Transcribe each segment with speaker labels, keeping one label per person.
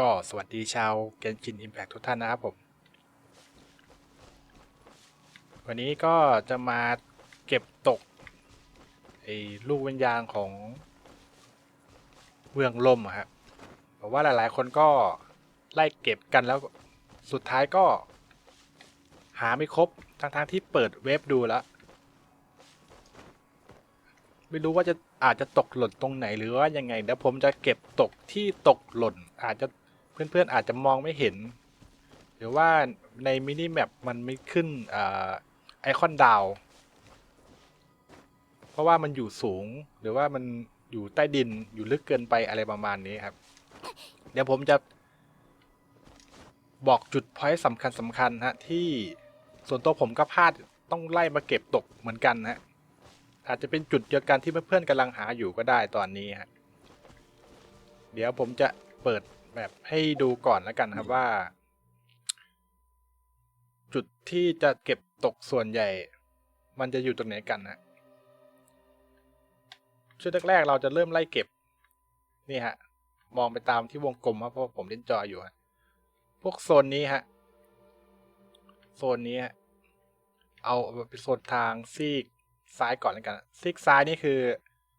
Speaker 1: ก็สวัสดีชาวเกนจินอิมแพ t ทุกท่านนะครับผม วันนี้ก็จะมาเก็บตกไอ้ลูกวิญญาณของเมืองลมครับบอกว่าหลายๆ คนก็ไล่เก็บกันแล้วสุดท้ายก็ หาไม่ครบทั้งๆที่เปิดเว็บดูแล้ว ไม่รู้ว่าจะอาจจะตกหล่นตรงไหนหรือว่ายังไงเดี๋ยวผมจะเก็บตกที่ตกหล่น อาจจะ เพื่อนๆอาจจะมองไม่เห็น หรือว่าในมินิแมปมันไม่ขึ้นอไอคอนดาว เพราะว่ามันอยู่สูงหรือว่ามันอยู่ใต้ดินอยู่ลึกเกินไปอะไรประมาณนี้ครับ เดี๋ยวผมจะบอกจุดพอยต์สำคัญสำคัญฮะที่ส่วนตัวผมก็พลาดต้องไล่มาเก็บตกเหมือนกันฮะอาจจะเป็นจุดเดียวกันที่เพื่อนๆกำลังหาอยู่ก็ได้ตอนนี้ฮะเดี๋ยวผมจะเปิด แบบให้ดูก่อนแล้วกันครับว่า จุดที่จะเก็บตกส่วนใหญ่ มันจะอยู่ตรงไหนกันฮะชุดแรกๆเราจะเริ่มไล่เก็บ นี่ฮะ มองไปตามที่วงกลมครับเพราะว่าผมเล่นจออยู่ฮะพวกโซนนี้ฮะ โซนนี้ฮะ เอาเป็นโซนทางซีกซ้ายก่อนแล้วกัน ซีกซ้ายนี่คือ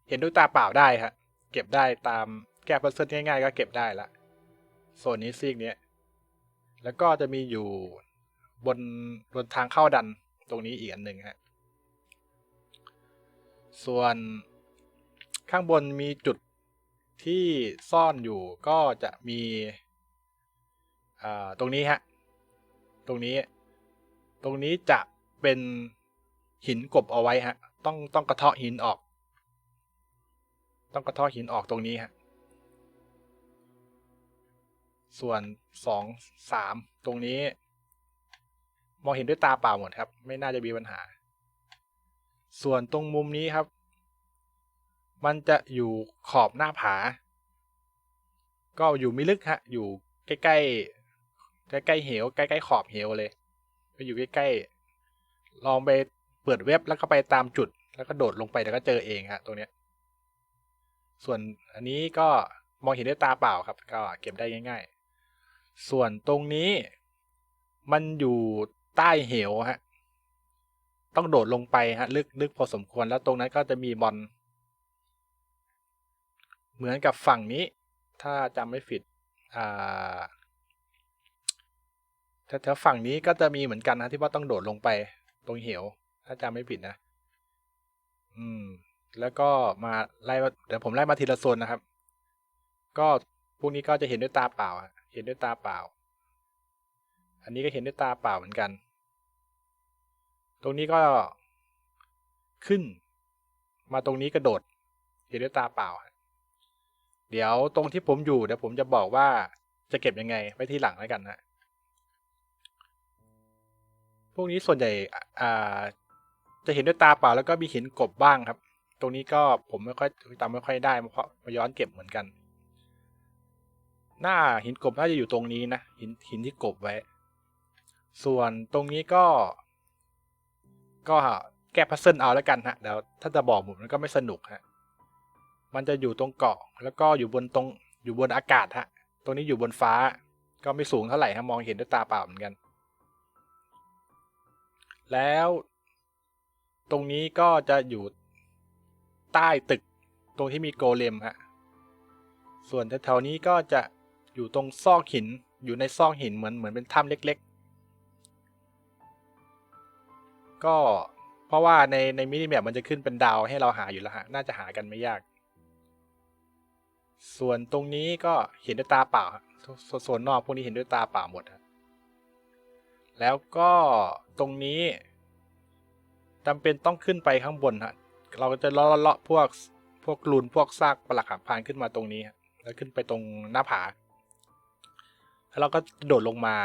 Speaker 1: เห็นด้วยตาเปล่าได้ฮะ เก็บได้ตามแก้พัซเซิลง่ายๆ ก็เก็บได้ละ โซนนี้ซีกนี้แล้วก็จะมีอยู่บนบนทางเข้าดันตรงนี้อีกอันหนึ่งฮะส่วนข้างบนมีจุดที่ซ่อนอยู่ก็จะมีอ่าตรงนี้ฮะ ตรงนี้ ตรงนี้จะเป็นหินกบเอาไว้ฮะ ต้องต้องกระเทาะหินออก ต้องกระเทาะหินออกตรงนี้ฮะ ส่วนสองสามตรงนี้ มองเห็นด้วยตาเปล่าหมดครับ ไม่น่าจะมีปัญหา ส่วนตรงมุมนี้ครับ มันจะอยู่ขอบหน้าผา ก็อยู่ไม่ลึกฮะ อยู่ใกล้ๆใกล้ๆเหวใกล้ๆขอบเหวเลยไปอยู่ใกล้ๆลองไปเปิดเว็บแล้วก็ไปตามจุด แล้วก็โดดลงไปแล้วก็เจอเองฮะตรงเนี้ยส่วนอันนี้ก็มองเห็นด้วยตาเปล่าครับ ก็เก็บได้ง่าย ๆ ส่วนตรงนี้มันอยู่ใต้เหวฮะ ต้องโดดลงไปฮะ ลึกลึกพอสมควรแล้วตรงนั้นก็จะมีบอล เหมือนกับฝั่งนี้ ถ้าจำไม่ผิดอ่าแถวๆฝั่งนี้ก็จะมีเหมือนกันนะที่ว่าต้องโดดลงไป ตรงเหว ถ้าจำไม่ผิดนะ อืม แล้วก็มาไล่เดี๋ยวผมไล่มาทีละโซนนะครับ ก็พวกนี้ก็จะเห็นด้วยตาเปล่าอะ เห็นด้วยตาเปล่า อันนี้ก็เห็นด้วยตาเปล่าเหมือนกัน ตรงนี้ก็ขึ้น มาตรงนี้กระโดด เห็นด้วยตาเปล่า เดี๋ยวตรงที่ผมอยู่เดี๋ยวผมจะบอกว่าจะเก็บยังไงไว้ที่หลังแล้วกันนะพวกนี้ส่วนใหญ่จะเห็นด้วยตาเปล่าแล้วก็มีเหินกบบ้างครับ ตรงนี้ก็ผมไม่ค่อยจำไม่ค่อยได้เพราะมาย้อนเก็บเหมือนกัน หน้าหินกบน่าจะอยู่ตรงนี้นะหินหินที่กบไว้ ส่วนตรงนี้ก็ ก็แก้พัซเซิลเอาแล้วกันฮะเดี๋ยวถ้าจะบอกผมมันก็ไม่สนุกฮะมันจะอยู่ตรงเกาะแล้วก็อยู่บนตรงอยู่บนอากาศฮะ ตรงนี้อยู่บนฟ้า ก็ไม่สูงเท่าไหร่ฮะมองเห็นด้วยตาเปล่าเหมือนกัน แล้วตรงนี้ก็จะอยู่ใต้ตึกตรงที่มีโกเลมฮะ ส่วนแถวๆนี้ก็จะ อยู่ตรงซอกหินอยู่ในซอกหินเหมือนเหมือนเป็นถ้ำเล็ก ๆ ก็เพราะว่าในในมินิแมปมันจะขึ้นเป็นดาวให้เราหาอยู่แล้วฮะน่าจะหากันไม่ยาก ส่วนตรงนี้ก็เห็นด้วยตาเปล่าฮะโซโซนนอกพวกนี้เห็นด้วยตาเปล่าหมดแล้วก็ตรงนี้จำเป็นต้องขึ้นไปข้างบนฮะเราก็จะเลาะเลาะพวกพวกลูนพวกซากปลักหักพานขึ้นมาตรงนี้แล้วขึ้นไปตรงหน้าผา แล้วเราก็โดดลงมา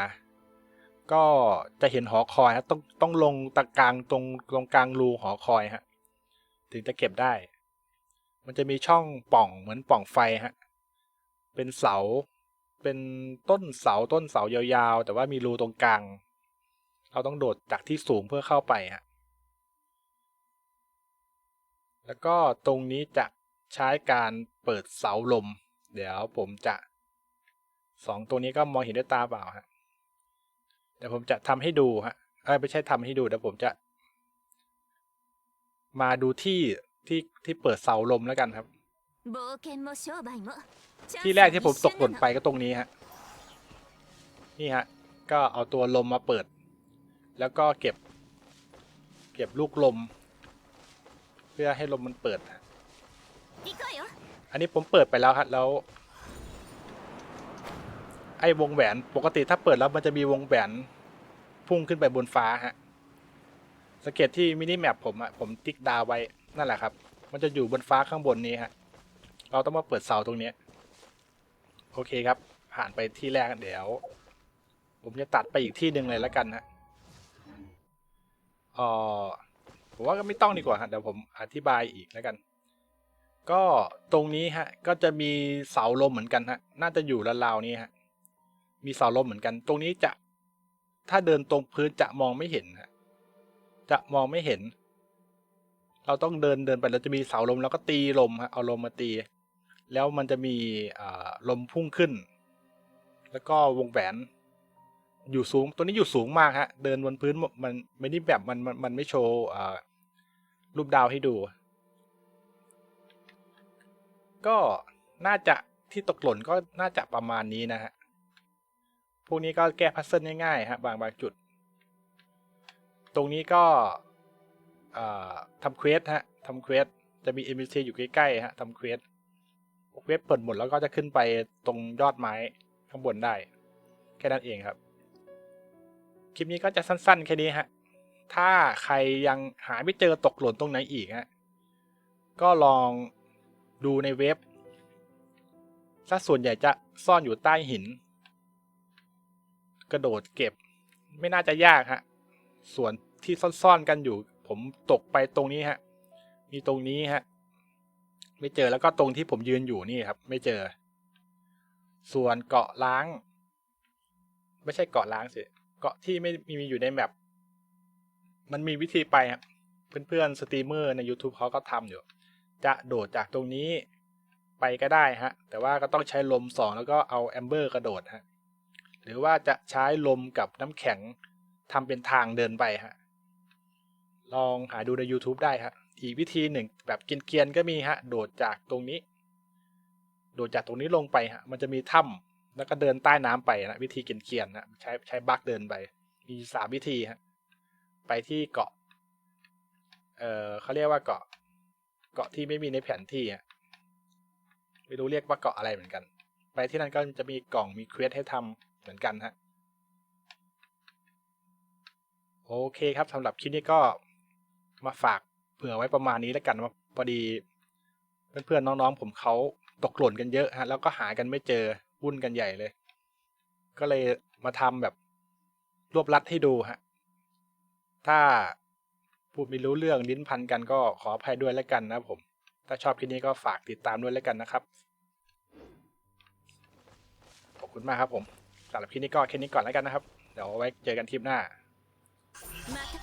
Speaker 1: ก็จะเห็นหอคอยฮะต้องต้องลงตะกลางตรงตรงกลางรูหอคอยฮะ ถึงจะเก็บได้ มันจะมีช่องป่องเหมือนป่องไฟฮะ เป็นเสา เป็นต้นเสาต้นเสายาวๆ แต่ว่ามีรูตรงกลาง เราต้องโดดจากที่สูงเพื่อเข้าไปฮะ แล้วก็ตรงนี้จะใช้การเปิดเสาลม เดี๋ยวผมจะ สองตัวนี้ก็มองเห็นด้วยตาเปล่าฮะเดี๋ยวผมจะทำให้ดูฮะไม่ใช่ทำให้ดูเดี๋ยวผมจะ มาดูที่ที่ที่เปิดเสาลมแล้วกันครับ ที่แรกที่ผมตกหล่นไปก็ตรงนี้ฮะนี่ฮะ ก็เอาตัวลมมาเปิด แล้วก็เก็บ เก็บลูกลม เพื่อให้ลมมันเปิด อันนี้ผมเปิดไปแล้วครับแล้ว อ้วงแหวนปกติถ้าเปิดแล้วมันจะมีวงแหวนพุ่งขึ้นไปบนฟ้าฮะสังเกตที่มินิแมปผมอะผมติ๊กดาวไว้นั่นแหละครับ มันจะอยู่บนฟ้าข้างบนนี้ฮะเราต้องมาเปิดเสาตรงนี้ โอเคครับ ผ่านไปที่แรกเดี๋ยว ผมจะตัดไปอีกที่หนึ่งเลยแล้วกันฮะออผมว่าก็ไม่ต้องดีกว่าฮะเดี๋ยวผมอธิบายอีกแล้วกัน ก็ตรงนี้ฮะ ก็จะมีเสาลมเหมือนกันฮะ น่าจะอยู่ราวๆนี้ฮะ มีเสาลมเหมือนกัน ตรงนี้จะถ้าเดินตรงพื้นจะมองไม่เห็นฮะจะมองไม่เห็น เราต้องเดินเดินไปเราจะมีเสาลมแล้วก็ตีลมฮะเอาลมมาตี แล้วมันจะมีลมพุ่งขึ้น แล้วก็วงแหวนอยู่สูงตัวนี้อยู่สูงมากฮะ เดินบนพื้นมันไม่ได้แบบมันมันมันไม่โชว์รูปดาวให้ดู ก็น่าจะที่ตกหล่นก็น่าจะประมาณนี้นะฮะ พวกนี้ก็แก้พัซเซิลง่ายๆฮะบางบางจุด ตรงนี้ก็ทำเควสฮะทำเควสจะมี NPC อยู่ใกล้ๆฮะทำเควสเควสเปิดหมดแล้วก็จะขึ้นไปตรงยอดไม้ข้างบนได้ แค่นั้นเองครับ คลิปนี้ก็จะสั้นๆ แค่นี้ฮะ ถ้าใครยังหาไม่เจอตกหล่นตรงไหนอีกฮะ ก็ลองดูในเว็บถ้าส่วนใหญ่จะซ่อนอยู่ใต้หิน กระโดดเก็บ ไม่น่าจะยากฮะ ส่วนที่ซ่อนๆกันอยู่ ผมตกไปตรงนี้ฮะ มีตรงนี้ฮะ ไม่เจอแล้วก็ตรงที่ผมยืนอยู่นี่ครับ ไม่เจอ ส่วนเกาะล้าง ไม่ใช่เกาะล้างสิ เกาะที่ไม่มีอยู่ในแมปมันมีวิธีไปครับเพื่อนๆสตรีมเมอร์ใน YouTube เขาก็ทำอยู่ จะโดดจากตรงนี้ไปก็ได้ฮะ แต่ว่าก็ต้องใช้ลมสองแล้วก็เอาแอมเบอร์กระโดดฮะ หรือว่าจะใช้ลมกับน้ำแข็งทำเป็นทางเดินไปฮะลองหาดูใน YouTube ได้ฮะอีกวิธีหนึ่งแบบเกียนก็มีฮะโดดจากตรงนี้ โดดจากตรงนี้ลงไปฮะมันจะมีถ้ำแล้วก็เดินใต้น้ำไปนะวิธีเกียนนะใช้ใช้บักเดินไป มีสามวิธีฮะไปที่เกาะ เออเขาเรียกว่าเกาะ เกาะที่ไม่มีในแผนที่ฮะไม่รู้เรียกว่าเกาะอะไรเหมือนกัน ไปที่นั่นก็จะมีกล่องมีเควสให้ทำ เหมือนกันฮะโอเคครับสำหรับคลิปนี้ก็มาฝากเผื่อไว้ประมาณนี้แล้วกันว่าพอดี เพื่อนๆน้องๆผมเขาตกหล่นกันเยอะฮะแล้วก็หากันไม่เจอวุ่นกันใหญ่เลย ก็เลยมาทำแบบรวบรัดให้ดูฮะถ้าพูดไม่รู้เรื่องลิ้นพันกันก็ขออภัยด้วยแล้วกันนะผม ถ้าชอบคลิปนี้ก็ฝากติดตามด้วยแล้วกันนะครับ ขอบคุณมากครับผม สำหรับคลิปนี้ก็แค่นี้ก่อนแล้วกันนะครับ เดี๋ยวไว้เจอกันคลิปหน้า Mac